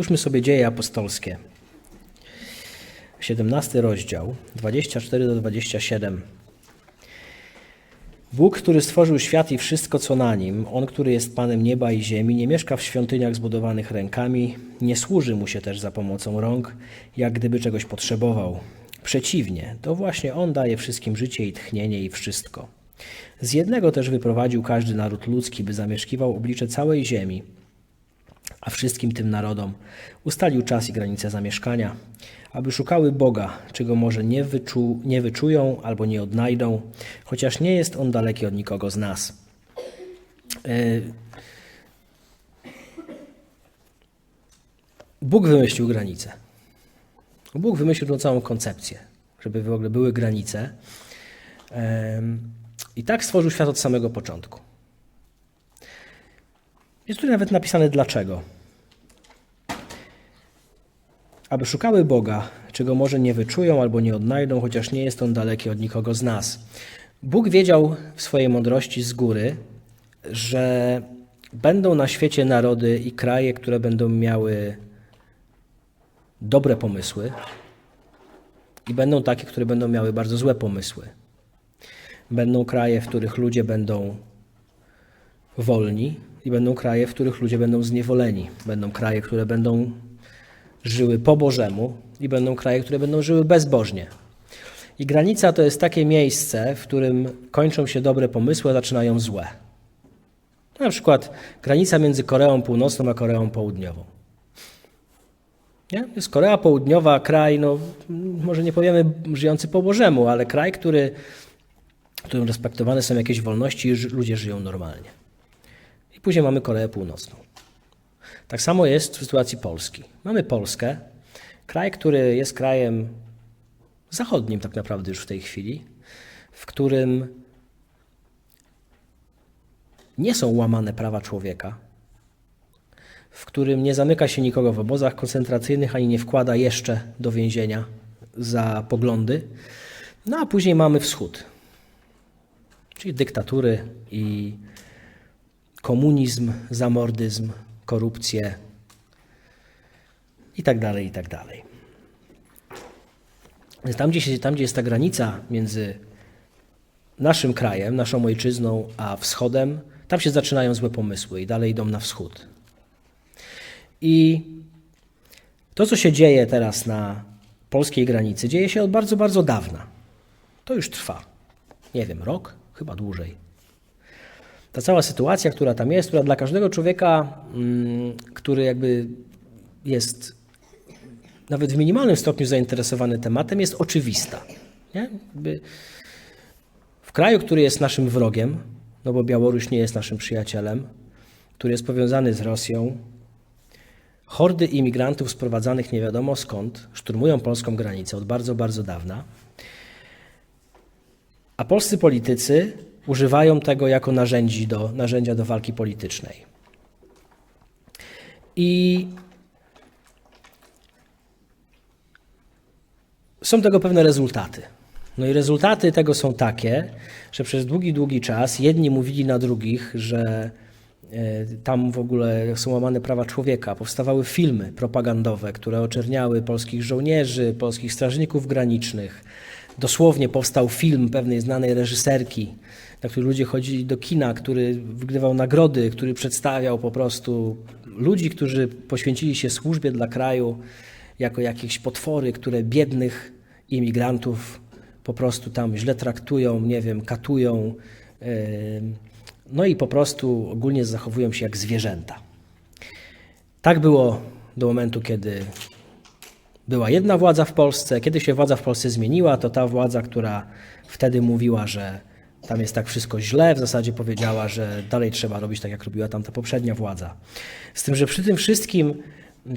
Otwórzmy sobie dzieje apostolskie. 17 rozdział, 24 do 27. Bóg, który stworzył świat i wszystko, co na nim, On, który jest Panem nieba i ziemi, nie mieszka w świątyniach zbudowanych rękami, nie służy mu się też za pomocą rąk, jak gdyby czegoś potrzebował. Przeciwnie, to właśnie On daje wszystkim życie i tchnienie i wszystko. Z jednego też wyprowadził każdy naród ludzki, by zamieszkiwał oblicze całej ziemi, a wszystkim tym narodom ustalił czas i granice zamieszkania, aby szukały Boga, czego może nie, wyczu, nie wyczują albo nie odnajdą, chociaż nie jest On daleki od nikogo z nas. E, Bóg wymyślił granice. Bóg wymyślił tą całą koncepcję, żeby w ogóle były granice. I tak stworzył świat od samego początku. Jest tutaj nawet napisane dlaczego. Aby szukały Boga, czego może nie wyczują albo nie odnajdą, chociaż nie jest on daleki od nikogo z nas. Bóg wiedział w swojej mądrości z góry, że będą na świecie narody i kraje, które będą miały dobre pomysły, i będą takie, które będą miały bardzo złe pomysły. Będą kraje, w których ludzie będą wolni, i będą kraje, w których ludzie będą zniewoleni. Będą kraje, które będą żyły po Bożemu, i będą kraje, które będą żyły bezbożnie. I granica to jest takie miejsce, w którym kończą się dobre pomysły, a zaczynają złe. Na przykład granica między Koreą Północną a Koreą Południową. Nie? Jest Korea Południowa, kraj, no, może nie powiemy żyjący po Bożemu, ale kraj, który, w którym respektowane są jakieś wolności i ludzie żyją normalnie. I później mamy Koreę Północną. Tak samo jest w sytuacji Polski. Mamy Polskę, kraj, który jest krajem zachodnim tak naprawdę już w tej chwili, w którym nie są łamane prawa człowieka, w którym nie zamyka się nikogo w obozach koncentracyjnych ani nie wkłada jeszcze do więzienia za poglądy. No a później mamy wschód, czyli dyktatury i komunizm, zamordyzm, korupcję i tak dalej, i tak dalej. Tam gdzie, się, tam, gdzie jest ta granica między naszym krajem, naszą ojczyzną, a wschodem, tam się zaczynają złe pomysły i dalej idą na wschód. I to, co się dzieje teraz na polskiej granicy, dzieje się od bardzo, bardzo dawna. To już trwa. Nie wiem, rok? Chyba dłużej. Ta cała sytuacja, która tam jest, która dla każdego człowieka, mm, który jakby jest nawet w minimalnym stopniu zainteresowany tematem, jest oczywista. Nie? W kraju, który jest naszym wrogiem, no bo Białoruś nie jest naszym przyjacielem, który jest powiązany z Rosją, Hordy imigrantów sprowadzanych nie wiadomo skąd szturmują polską granicę od bardzo, bardzo dawna. A polscy politycy używają tego jako narzędzi do, narzędzia do walki politycznej. I są tego pewne rezultaty. No i rezultaty tego są takie, że przez długi, długi czas jedni mówili na drugich, że E, tam w ogóle są łamane prawa człowieka. Powstawały filmy propagandowe, które oczerniały polskich żołnierzy, polskich strażników granicznych. Dosłownie powstał film pewnej znanej reżyserki, na który ludzie chodzili do kina, który wygrywał nagrody, który przedstawiał po prostu ludzi, którzy poświęcili się służbie dla kraju jako jakieś potwory, które biednych imigrantów po prostu tam źle traktują, nie wiem, katują. No i po prostu ogólnie zachowują się jak zwierzęta. Tak było do momentu, kiedy była jedna władza w Polsce. Kiedy się władza w Polsce zmieniła, to ta władza, która wtedy mówiła, że tam jest tak wszystko źle, w zasadzie powiedziała, że dalej trzeba robić tak, jak robiła tamta poprzednia władza. Z tym, że przy tym wszystkim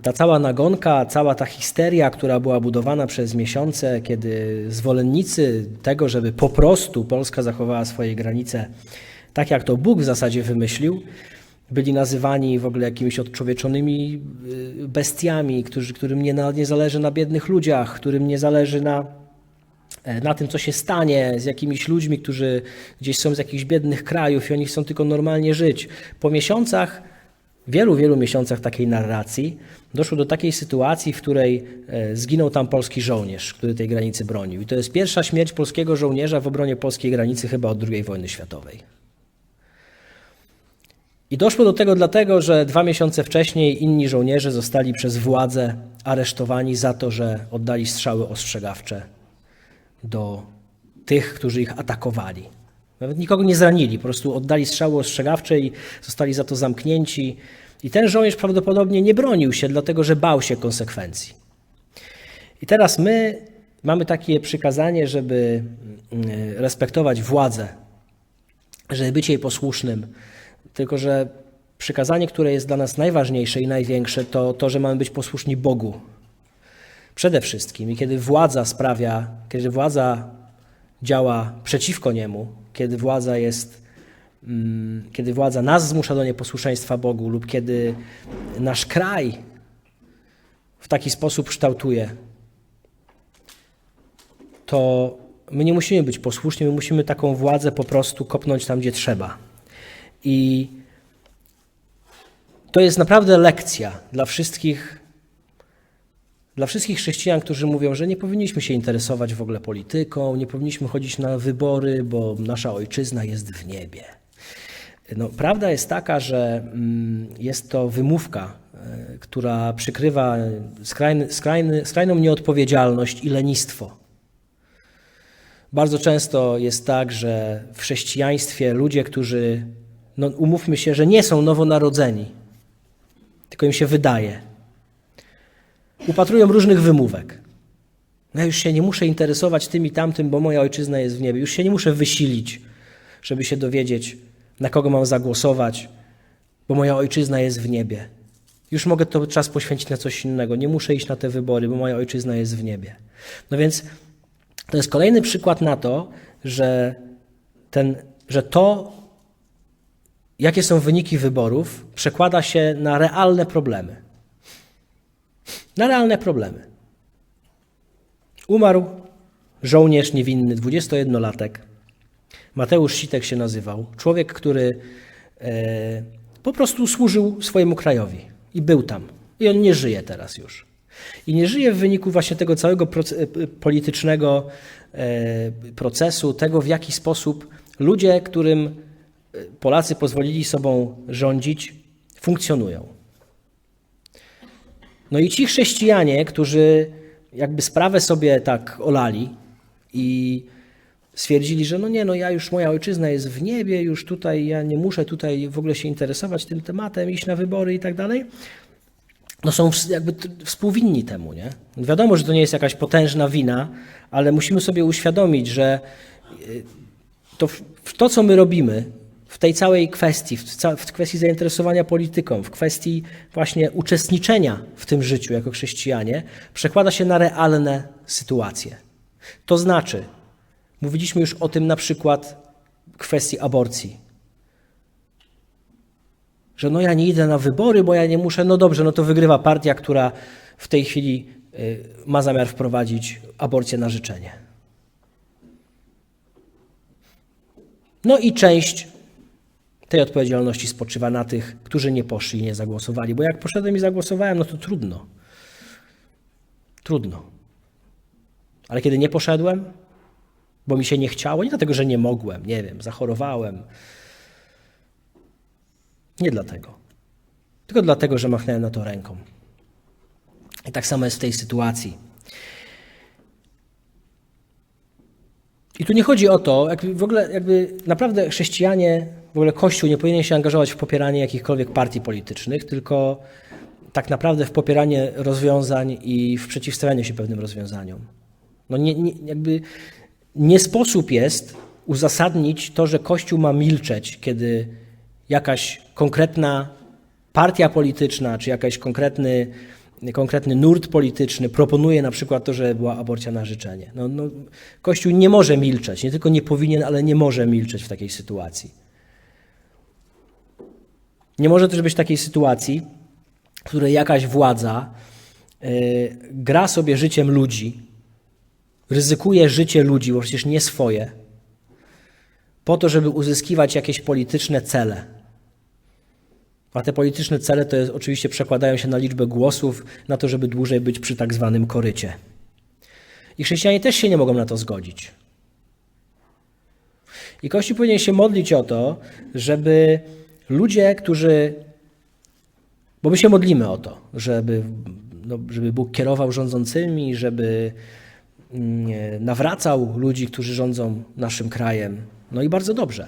ta cała nagonka, cała ta histeria, która była budowana przez miesiące, kiedy zwolennicy tego, żeby po prostu Polska zachowała swoje granice, tak jak to Bóg w zasadzie wymyślił, byli nazywani w ogóle jakimiś odczłowieczonymi y, bestiami, którzy, którym nie, nie zależy na biednych ludziach, którym nie zależy na, na tym, co się stanie z jakimiś ludźmi, którzy gdzieś są z jakichś biednych krajów i oni chcą tylko normalnie żyć. Po miesiącach wielu, wielu miesiącach takiej narracji doszło do takiej sytuacji, w której e, zginął tam polski żołnierz, który tej granicy bronił. I to jest pierwsza śmierć polskiego żołnierza w obronie polskiej granicy chyba od II wojny światowej. I doszło do tego dlatego, że dwa miesiące wcześniej inni żołnierze zostali przez władze aresztowani za to, że oddali strzały ostrzegawcze do tych, którzy ich atakowali. Nawet nikogo nie zranili, po prostu oddali strzały ostrzegawcze i zostali za to zamknięci. I ten żołnierz prawdopodobnie nie bronił się, dlatego że bał się konsekwencji. I teraz my mamy takie przykazanie, żeby mm, respektować władzę, żeby być jej posłusznym. Tylko, że przykazanie, które jest dla nas najważniejsze i największe, to to, że mamy być posłuszni Bogu. Przede wszystkim. I kiedy władza sprawia, kiedy władza działa przeciwko niemu, kiedy władza jest, mm, kiedy władza nas zmusza do nieposłuszeństwa Bogu lub kiedy nasz kraj w taki sposób kształtuje, to my nie musimy być posłuszni, my musimy taką władzę po prostu kopnąć tam, gdzie trzeba. I to jest naprawdę lekcja dla wszystkich dla wszystkich chrześcijan, którzy mówią, że nie powinniśmy się interesować w ogóle polityką, nie powinniśmy chodzić na wybory, bo nasza ojczyzna jest w niebie. No, prawda jest taka, że mm, jest to wymówka, e, która przykrywa skrajny, skrajny, skrajną nieodpowiedzialność i lenistwo. Bardzo często jest tak, że w chrześcijaństwie ludzie, którzy, no umówmy się, że nie są nowonarodzeni, tylko im się wydaje, upatrują różnych wymówek. No ja już się nie muszę interesować tym i tamtym, bo moja ojczyzna jest w niebie. Już się nie muszę wysilić, żeby się dowiedzieć, na kogo mam zagłosować, bo moja ojczyzna jest w niebie. Już mogę to czas poświęcić na coś innego. Nie muszę iść na te wybory, bo moja ojczyzna jest w niebie. No więc to jest kolejny przykład na to, że, ten, że to, jakie są wyniki wyborów, przekłada się na realne problemy na realne problemy. Umarł żołnierz niewinny, 21-latek. Mateusz Sitek się nazywał. Człowiek, który e, po prostu służył swojemu krajowi i był tam. I on nie żyje teraz już. I nie żyje w wyniku właśnie tego całego e, politycznego e, procesu, tego w jaki sposób ludzie, którym e, Polacy pozwolili sobą rządzić, funkcjonują. No i ci chrześcijanie, którzy jakby sprawę sobie tak olali i stwierdzili, że no nie, no ja już, moja ojczyzna jest w niebie, już tutaj ja nie muszę tutaj w ogóle się interesować tym tematem, iść na wybory i tak dalej, no są jakby współwinni temu, nie? Wiadomo, że to nie jest jakaś potężna wina, ale musimy sobie uświadomić, że y, to, to co my robimy, w tej całej kwestii, w, w kwestii zainteresowania polityką, w kwestii właśnie uczestniczenia w tym życiu jako chrześcijanie, przekłada się na realne sytuacje. To znaczy, mówiliśmy już o tym na przykład w kwestii aborcji. Że no ja nie idę na wybory, bo ja nie muszę, no dobrze, no to wygrywa partia, która w tej chwili y, ma zamiar wprowadzić aborcję na życzenie. No i część tej odpowiedzialności spoczywa na tych, którzy nie poszli i nie zagłosowali. Bo jak poszedłem i zagłosowałem, no to trudno. Trudno. Ale kiedy nie poszedłem, bo mi się nie chciało, nie dlatego, że nie mogłem, nie wiem, zachorowałem. Nie dlatego. Tylko dlatego, że machnąłem na to ręką. I tak samo jest w tej sytuacji. I tu nie chodzi o to, jakby w ogóle jakby naprawdę chrześcijanie, w ogóle Kościół nie powinien się angażować w popieranie jakichkolwiek partii politycznych, tylko tak naprawdę w popieranie rozwiązań i w przeciwstawianie się pewnym rozwiązaniom. No nie, nie, jakby nie sposób jest uzasadnić to, że Kościół ma milczeć, kiedy jakaś konkretna partia polityczna czy jakiś konkretny konkretny nurt polityczny proponuje na przykład to, że była aborcja na życzenie. No, no, Kościół nie może milczeć, nie tylko nie powinien, ale nie może milczeć w takiej sytuacji. Nie może też być takiej sytuacji, w której jakaś władza yy, gra sobie życiem ludzi, ryzykuje życie ludzi, bo przecież nie swoje, po to, żeby uzyskiwać jakieś polityczne cele. A te polityczne cele to jest, oczywiście przekładają się na liczbę głosów, na to, żeby dłużej być przy tak zwanym korycie. I chrześcijanie też się nie mogą na to zgodzić. I Kościół powinien się modlić o to, żeby ludzie, którzy. Bo my się modlimy o to, żeby, no, żeby Bóg kierował rządzącymi, żeby mm, nawracał ludzi, którzy rządzą naszym krajem. No i bardzo dobrze.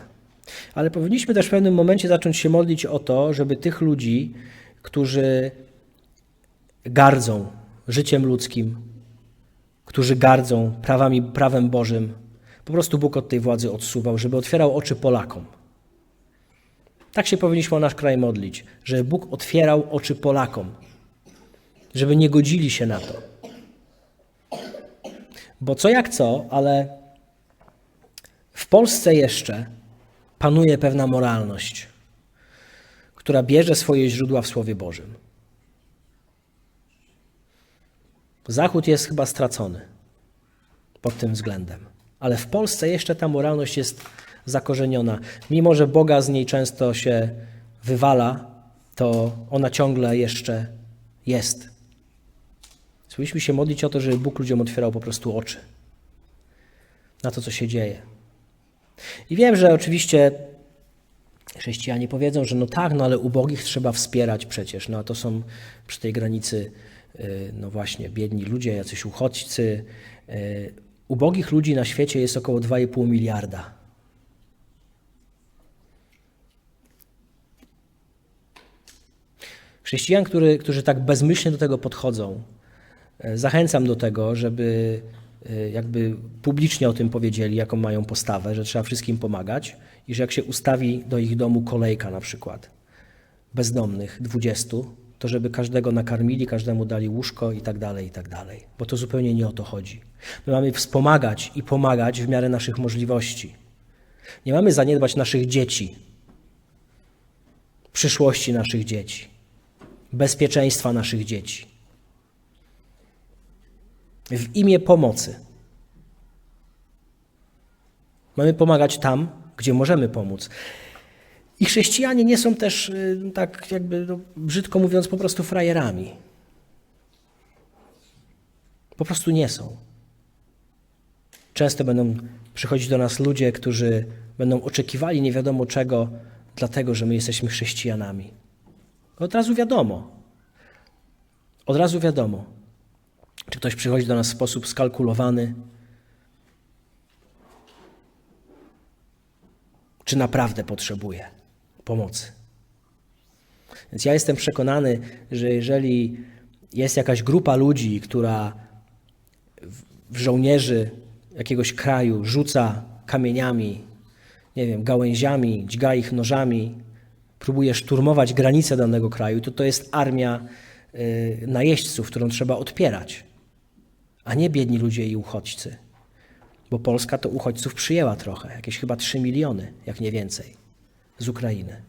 Ale powinniśmy też w pewnym momencie zacząć się modlić o to, żeby tych ludzi, którzy gardzą życiem ludzkim, którzy gardzą prawami, prawem Bożym, po prostu Bóg od tej władzy odsuwał, żeby otwierał oczy Polakom. Tak się powinniśmy o nasz kraj modlić, żeby Bóg otwierał oczy Polakom, żeby nie godzili się na to. Bo co jak co, ale w Polsce jeszcze panuje pewna moralność, która bierze swoje źródła w Słowie Bożym. Zachód jest chyba stracony pod tym względem, ale w Polsce jeszcze ta moralność jest zakorzeniona. Mimo, że Boga z niej często się wywala, to ona ciągle jeszcze jest. Powinniśmy się modlić o to, żeby Bóg ludziom otwierał po prostu oczy na to, co się dzieje. I wiem, że oczywiście chrześcijanie powiedzą, że no tak, no ale ubogich trzeba wspierać przecież. No a to są przy tej granicy, y, no właśnie, biedni ludzie, jacyś uchodźcy. Y, ubogich ludzi na świecie jest około 2,5 miliarda. Chrześcijan, który, którzy tak bezmyślnie do tego podchodzą, y, zachęcam do tego, żeby Y, jakby publicznie o tym powiedzieli, jaką mają postawę, że trzeba wszystkim pomagać i że jak się ustawi do ich domu kolejka na przykład bezdomnych, 20, to żeby każdego nakarmili, każdemu dali łóżko i tak dalej, i tak dalej. Bo to zupełnie nie o to chodzi. My mamy wspomagać i pomagać w miarę naszych możliwości. Nie mamy zaniedbać naszych dzieci, przyszłości naszych dzieci, bezpieczeństwa naszych dzieci w imię pomocy. Mamy pomagać tam, gdzie możemy pomóc. I chrześcijanie nie są też, y, tak jakby no, brzydko mówiąc, po prostu frajerami. Po prostu nie są. Często będą przychodzić do nas ludzie, którzy będą oczekiwali nie wiadomo czego, dlatego że my jesteśmy chrześcijanami. Od razu wiadomo. Od razu wiadomo. Czy ktoś przychodzi do nas w sposób skalkulowany? Czy naprawdę potrzebuje pomocy? Więc ja jestem przekonany, że jeżeli jest jakaś grupa ludzi, która w żołnierzy jakiegoś kraju rzuca kamieniami, nie wiem, gałęziami, dźga ich nożami, próbuje szturmować granice danego kraju, to to jest armia y, najeźdźców, którą trzeba odpierać a nie biedni ludzie i uchodźcy. Bo Polska to uchodźców przyjęła trochę, jakieś chyba 3 miliony, jak nie więcej, z Ukrainy.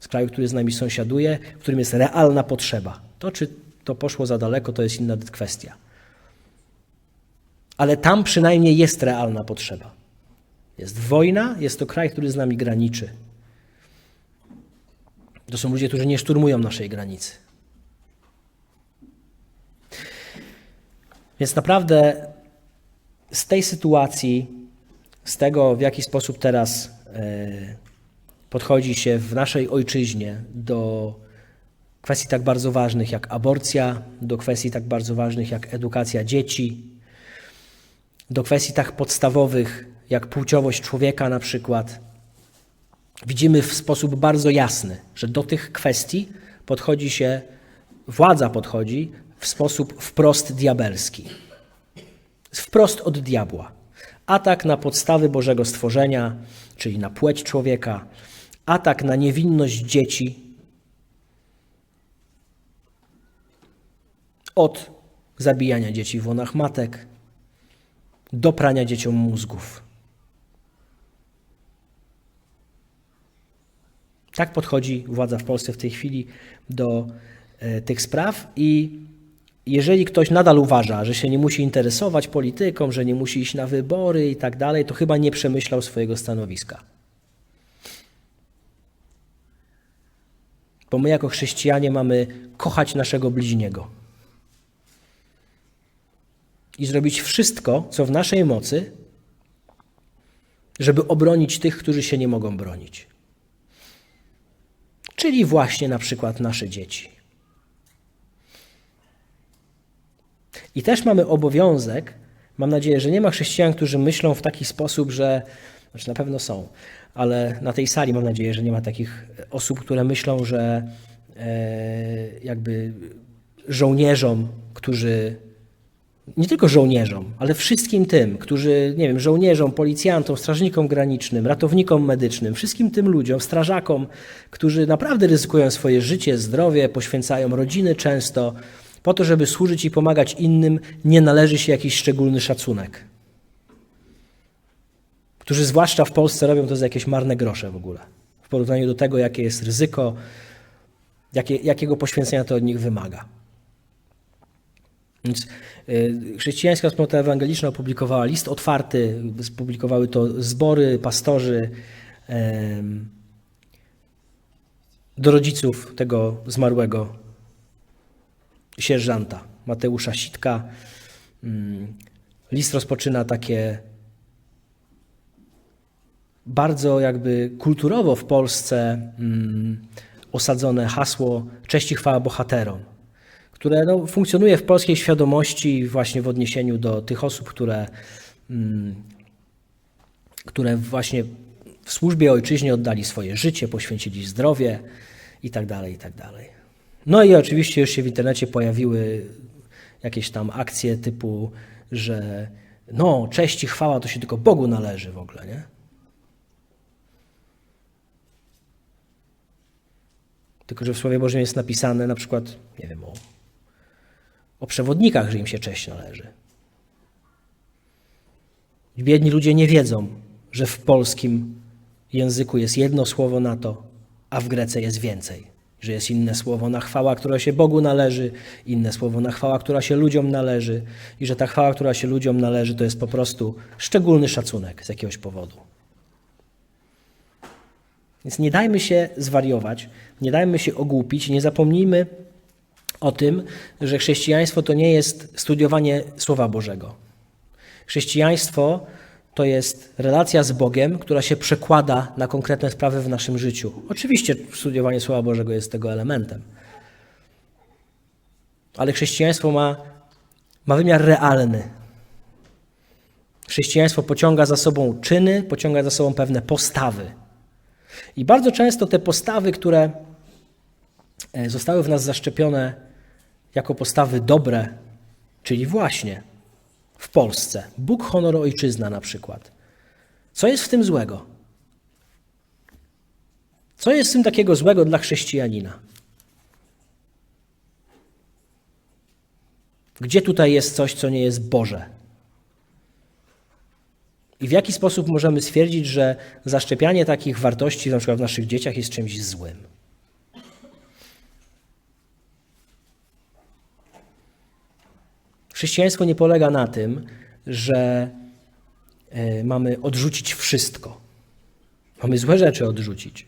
Z kraju, który z nami sąsiaduje, w którym jest realna potrzeba. To, czy to poszło za daleko, to jest inna kwestia. Ale tam przynajmniej jest realna potrzeba. Jest wojna, jest to kraj, który z nami graniczy. To są ludzie, którzy nie szturmują naszej granicy. Więc naprawdę z tej sytuacji, z tego w jaki sposób teraz e, podchodzi się w naszej ojczyźnie do kwestii tak bardzo ważnych jak aborcja, do kwestii tak bardzo ważnych jak edukacja dzieci, do kwestii tak podstawowych jak płciowość człowieka na przykład, widzimy w sposób bardzo jasny, że do tych kwestii podchodzi się, władza podchodzi w sposób wprost diabelski. Wprost od diabła. Atak na podstawy Bożego stworzenia, czyli na płeć człowieka, atak na niewinność dzieci, od zabijania dzieci w łonach matek do prania dzieciom mózgów. Tak podchodzi władza w Polsce w tej chwili do e, tych spraw i jeżeli ktoś nadal uważa, że się nie musi interesować polityką, że nie musi iść na wybory i tak dalej, to chyba nie przemyślał swojego stanowiska. Bo my jako chrześcijanie mamy kochać naszego bliźniego. I zrobić wszystko, co w naszej mocy, żeby obronić tych, którzy się nie mogą bronić. Czyli właśnie na przykład nasze dzieci. I też mamy obowiązek, mam nadzieję, że nie ma chrześcijan, którzy myślą w taki sposób, że, znaczy na pewno są, ale na tej sali mam nadzieję, że nie ma takich osób, które myślą, że e, jakby żołnierzom, którzy nie tylko żołnierzom, ale wszystkim tym, którzy, nie wiem, żołnierzom, policjantom, strażnikom granicznym, ratownikom medycznym, wszystkim tym ludziom, strażakom, którzy naprawdę ryzykują swoje życie, zdrowie, poświęcają rodziny często, po to, żeby służyć i pomagać innym, nie należy się jakiś szczególny szacunek. Którzy zwłaszcza w Polsce robią to za jakieś marne grosze w ogóle, w porównaniu do tego, jakie jest ryzyko, jakie, jakiego poświęcenia to od nich wymaga. Więc y, chrześcijańska wspólnota ewangeliczna opublikowała list otwarty, publikowały to zbory, pastorzy do rodziców tego zmarłego sierżanta Mateusza Sitka. Mm, list rozpoczyna takie bardzo jakby kulturowo w Polsce mm, osadzone hasło cześć i chwała bohaterom które no, funkcjonuje w polskiej świadomości właśnie w odniesieniu do tych osób, które, mm, które właśnie w służbie ojczyźnie oddali swoje życie, poświęcili zdrowie itd., tak itd. Tak no i oczywiście już się w internecie pojawiły jakieś tam akcje typu, że no, cześć i chwała to się tylko Bogu należy w ogóle, nie? Tylko, że w Słowie Bożym jest napisane na przykład, nie wiem, o o przewodnikach, że im się cześć należy. Biedni ludzie nie wiedzą, że w polskim języku jest jedno słowo na to, a w Grece jest więcej. Że jest inne słowo na chwała, która się Bogu należy, inne słowo na chwała, która się ludziom należy, i że ta chwała, która się ludziom należy, to jest po prostu szczególny szacunek z jakiegoś powodu. Więc nie dajmy się zwariować, nie dajmy się ogłupić, nie zapomnijmy o tym, że chrześcijaństwo to nie jest studiowanie Słowa Bożego. Chrześcijaństwo to jest relacja z Bogiem, która się przekłada na konkretne sprawy w naszym życiu. Oczywiście studiowanie Słowa Bożego jest tego elementem. Ale chrześcijaństwo ma, ma wymiar realny. Chrześcijaństwo pociąga za sobą czyny, pociąga za sobą pewne postawy. I bardzo często te postawy, które e, zostały w nas zaszczepione jako postawy dobre, czyli właśnie w Polsce. Bóg, honor, ojczyzna na przykład. Co jest w tym złego? Co jest w tym takiego złego dla chrześcijanina? Gdzie tutaj jest coś, co nie jest Boże? I w jaki sposób możemy stwierdzić, że zaszczepianie takich wartości, na przykład w naszych dzieciach, jest czymś złym? Chrześcijaństwo nie polega na tym, że e, mamy odrzucić wszystko. Mamy złe rzeczy odrzucić.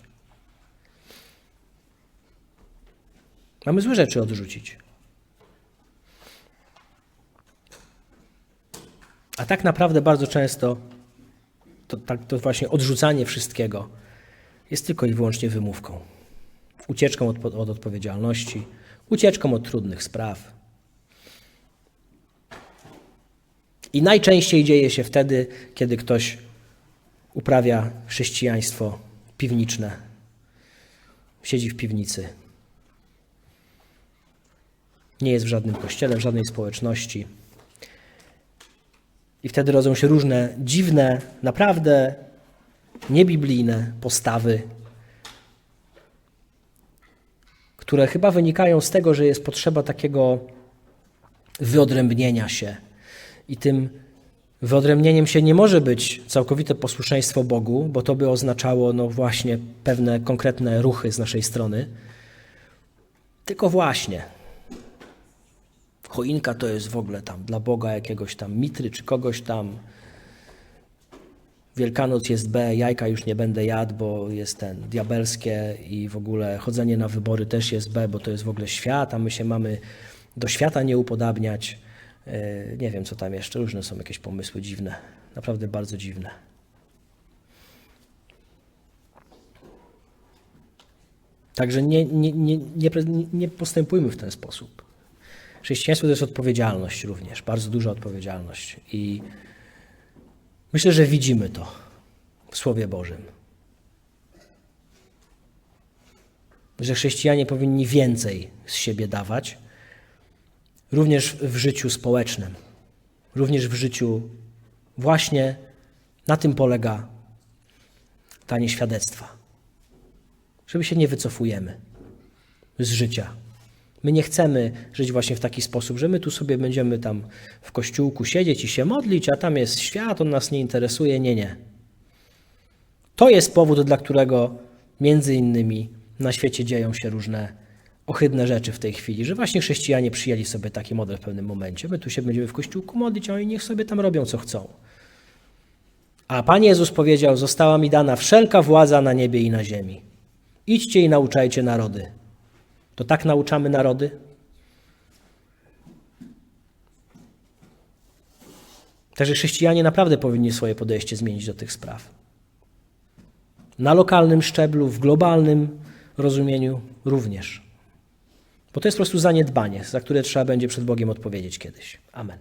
Mamy złe rzeczy odrzucić. A tak naprawdę bardzo często to, tak, to właśnie odrzucanie wszystkiego jest tylko i wyłącznie wymówką. Ucieczką od, od odpowiedzialności, ucieczką od trudnych spraw I najczęściej dzieje się wtedy, kiedy ktoś uprawia chrześcijaństwo piwniczne. Siedzi w piwnicy. Nie jest w żadnym kościele, w żadnej społeczności. I wtedy rodzą się różne dziwne, naprawdę niebiblijne postawy, które chyba wynikają z tego, że jest potrzeba takiego wyodrębnienia się i tym wyodrębnieniem się nie może być całkowite posłuszeństwo Bogu, bo to by oznaczało no właśnie pewne konkretne ruchy z naszej strony. Tylko właśnie choinka to jest w ogóle tam dla Boga jakiegoś tam mitry czy kogoś tam. Wielkanoc jest B, jajka już nie będę jadł, bo jest ten diabelskie i w ogóle chodzenie na wybory też jest B, bo to jest w ogóle świat, a my się mamy do świata nie upodabniać. Yy, Nie wiem, co tam jeszcze, różne są jakieś pomysły dziwne, naprawdę bardzo dziwne. Także nie, nie, nie, nie, nie postępujmy w ten sposób. Chrześcijaństwo to jest odpowiedzialność również, bardzo duża odpowiedzialność. I myślę, że widzimy to w Słowie Bożym. Że chrześcijanie powinni więcej z siebie dawać, również w życiu społecznym, również w życiu właśnie na tym polega danie świadectwa. Żeby się nie wycofujemy z życia. My nie chcemy żyć właśnie w taki sposób, że my tu sobie będziemy tam w kościółku siedzieć i się modlić, a tam jest świat, on nas nie interesuje. Nie, nie. To jest powód, dla którego między innymi na świecie dzieją się różne ohydne rzeczy w tej chwili, że właśnie chrześcijanie przyjęli sobie taki model w pewnym momencie. My tu się będziemy w kościółku modlić, a oni niech sobie tam robią co chcą. A Pan Jezus powiedział: Została mi dana wszelka władza na niebie i na ziemi. Idźcie i nauczajcie narody. To tak nauczamy narody? Także chrześcijanie naprawdę powinni swoje podejście zmienić do tych spraw. Na lokalnym szczeblu, w globalnym rozumieniu również. Bo to jest po prostu zaniedbanie, za które trzeba będzie przed Bogiem odpowiedzieć kiedyś. Amen.